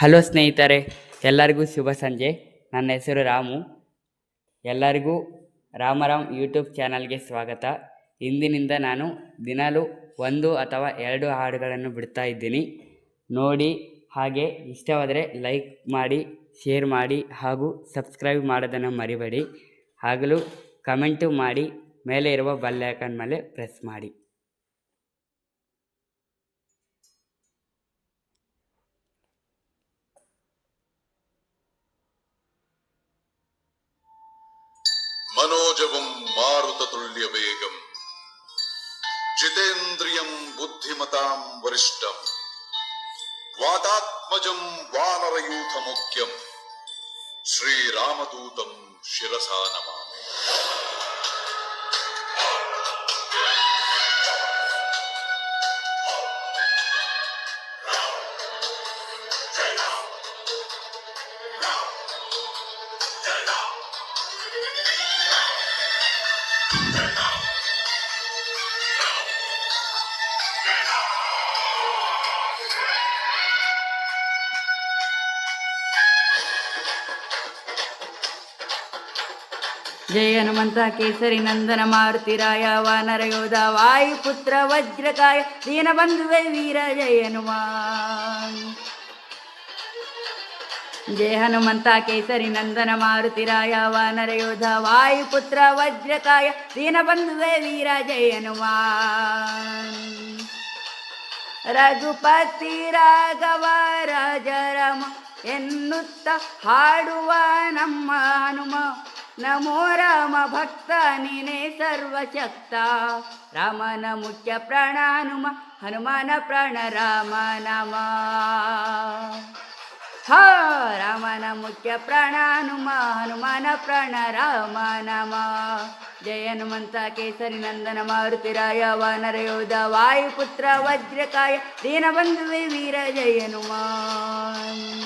Hello ಸ್ನೇಹಿತರೆ, ಎಲ್ಲರಿಗೂ ಶುಭ ಸಂಜೆ. ನನ್ನ ಹೆಸರು ರಾಮು. ಎಲ್ಲರಿಗೂ ರಾಮರಾಮ್ ಯೂಟ್ಯೂಬ್ ಚಾನಲ್ಗೆ ಸ್ವಾಗತ. ಇಂದಿನಿಂದ ನಾನು ದಿನಾಲೂ ಒಂದು ಅಥವಾ ಎರಡು ಹಾಡುಗಳನ್ನು ಬಿಡ್ತಾ ಇದ್ದೀನಿ. ನೋಡಿ, ಹಾಗೆ ಇಷ್ಟವಾದರೆ ಲೈಕ್ ಮಾಡಿ, ಶೇರ್ ಮಾಡಿ ಹಾಗೂ ಸಬ್ಸ್ಕ್ರೈಬ್ ಮಾಡೋದನ್ನು ಮರಿಬೇಡಿ. ಆಗಲೂ ಕಮೆಂಟು ಮಾಡಿ, ಮೇಲೆ ಇರುವ ಬೆಲ್ ಐಕನ್ ಮೇಲೆ ಪ್ರೆಸ್ ಮಾಡಿ. മനോജവം മാരുതതുല്യവേഗം ജിതേന്ദ്രിയം ബുദ്ധിമതാം വരിഷ്ഠം. വാതാത്മജം വാനരയൂഥമുഖ്യം ശ്രീരാമദൂതം ശിരസാ ಜಯ ಹನುಮಂತ ಕೇಸರಿ ನಂದನ ಮಾರುತಿರಾಯ ವಾನರ ಯೋಧ ವಾಯುಪುತ್ರ, ವಜ್ರಕಾಯ, ದೀನ ಬಂಧುವೆ ವೀರ, ಜಯ ಹನುಮಾನ್. ಜಯ ಹನುಮಂತ ಕೇಸರಿ ನಂದನ ಮಾರುತಿರಾಯ ವಾನರ ಯೋಧ ವಾಯುಪುತ್ರ, ವಜ್ರಕಾಯ, ದೀನ ಬಂಧುವೆ ವೀರ, ಜಯ ಹನುಮಾನ್. ರಘುಪತಿ ರಾಘವ ರಾಜರಾಮ ಎನ್ನುತ್ತ ಹಾಡುವ ನಮ್ಮ ಹನುಮ. ನಮೋ ರಾಮ ಭಕ್ತ, ನೀನೇ ಸರ್ವಶಕ್ತ. ರಾಮನ ಮುಖ್ಯ ಪ್ರಾಣ ಹನುಮ ಹನುಮಾನ ಪ್ರಾಣ, ರಾಮ ನಮ. ಹ, ರಾಮನ ಮುಖ್ಯ ಪ್ರಾಣ ಹನುಮ ಹನುಮಾನ ಪ್ರಾಣ, ರಾಮ ನಮ. ಜಯ ಹನುಮಂತ ಕೇಸರಿ ನಂದನ ಮಾರುತಿರಾಯ ವಾನರ ಯೋಧ, ವಾಯುಪುತ್ರ ವಜ್ರಕಾಯ, ದೀನಬಂಧುವೆ ವೀರ ಜಯ ಹನುಮಾನ್.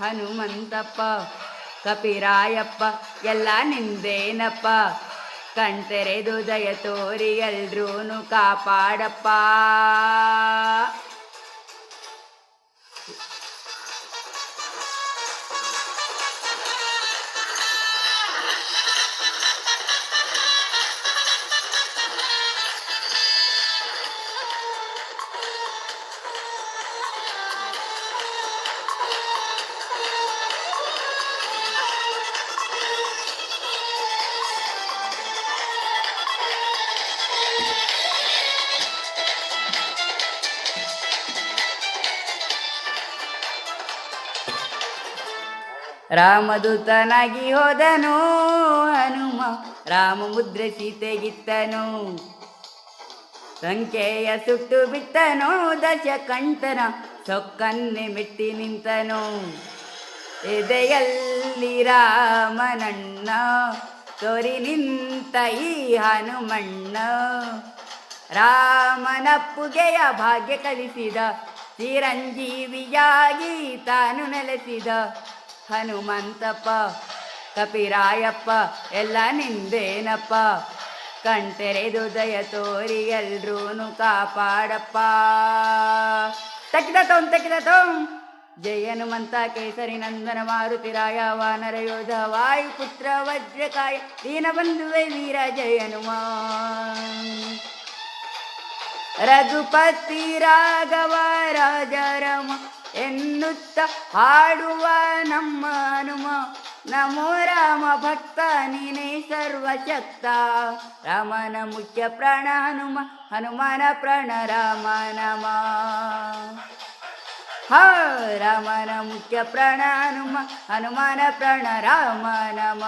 ಹನುಮಂತಪ್ಪ ಕಪಿರಾಯಪ್ಪ ಎಲ್ಲ ನಿಂದೇನಪ್ಪ. ಕಣ್ತೆರೆದು ದಯ ತೋರಿ ಎಲ್ರೂ ಕಾಪಾಡಪ್ಪ. ರಾಮದೂತನಾಗಿ ಹೋದನು ಹನುಮ. ರಾಮ ಮುದ್ರೆ ಸೀತೆಗಿತ್ತನು ಸಂಖ್ಯೆಯ ಸುಟ್ಟು ಬಿಟ್ಟನು ದಶಕಂಠನ ಸೊಕ್ಕನ್ನೆ ಮೆಟ್ಟಿ ನಿಂತನು. ಎದೆಯಲ್ಲಿ ರಾಮನಣ್ಣ ತೋರಿ ನಿಂತ ಈ ಹನುಮಣ್ಣ. ರಾಮನಪ್ಪುಗೆಯ ಭಾಗ್ಯ ಕಲಿಸಿದ ಚಿರಂಜೀವಿಯಾಗಿ ತಾನು ನೆಲೆಸಿದ ಹನುಮಂತಪ್ಪ, ಕಪಿರಾಯಪ್ಪ, ಎಲ್ಲ ನಿಂದೇನಪ್ಪ? ಕಣ್ತೆರೆದು ದಯ ತೋರಿ ಎಲ್ರೂನು ಕಾಪಾಡಪ್ಪ. ತಕ್ಕಿದ ತೋಂ ತಕ್ಕಿದ ತೋಂ ಜಯ ಹನುಮಂತ ಕೇಸರಿ ನಂದನ ಮಾರುತಿರಾಯ ವಾನರ ಯೋಧ ವಾಯುಪುತ್ರ ವಜ್ರಕಾಯ ದೀನಬಂಧುವೆ ವೀರ ಜಯ ಹನುಮ ರಘುಪತಿ ರಾಘವ ರಾಜಾರಾಮ ಎನ್ನುತ್ತ ಹಾಡುವ ನಮ್ಮ ಹನುಮ. ನಮೋ ರಾಮ ಭಕ್ತ, ನೀನೇ ಸರ್ವಶಕ್ತ. ರಾಮನ ಮುಖ್ಯ ಪ್ರಾಣ ಹನುಮ, ಹನುಮಾನ ಪ್ರಾಣ ರಾಮ ನಮ. ಹ, ರಾಮನ ಮುಖ್ಯ ಪ್ರಾಣ ಹನುಮ, ಹನುಮಾನ ಪ್ರಾಣ ರಾಮ ನಮ.